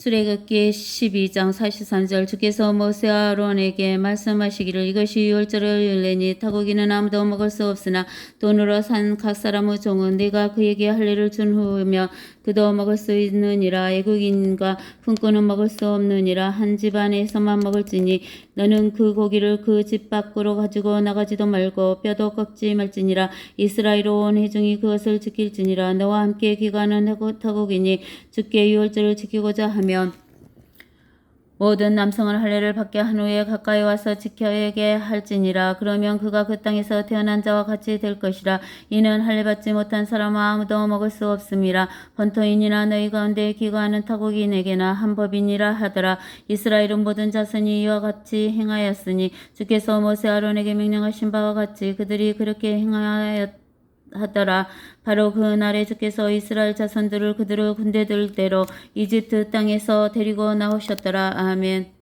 출애굽기 12장 43절 주께서 모세와 아론에게 말씀하시기를 이것이 유월절을 열내니 타고기는 아무도 먹을 수 없으나 돈으로 산 각 사람의 종은 네가 그에게 할 일을 준 후며 그도 먹을 수 있느니라. 애국인과 품꾼은 먹을 수 없느니라. 한 집안에서만 먹을지니 너는 그 고기를 그 집 밖으로 가지고 나가지도 말고 뼈도 꺾지 말지니라. 이스라엘 온 회중이 그것을 지킬지니라. 너와 함께 귀가하는 타국이니 주께 유월절을 지키고자 하면 모든 남성은 할례를 받게 한 후에 가까이 와서 지켜야게 할지니라. 그러면 그가 그 땅에서 태어난 자와 같이 될 것이라. 이는 할례 받지 못한 사람은 아무도 먹을 수 없음이라 번토인이나 너희 가운데 기거하는 타국인에게나 한 법이니라 하더라. 이스라엘은 모든 자손이 이와 같이 행하였으니 주께서 모세 아론에게 명령하신 바와 같이 그들이 그렇게 행하였 하더라. 바로 그 날에 주께서 이스라엘 자손들을 그들의 군대들대로 이집트 땅에서 데리고 나오셨더라. 아멘.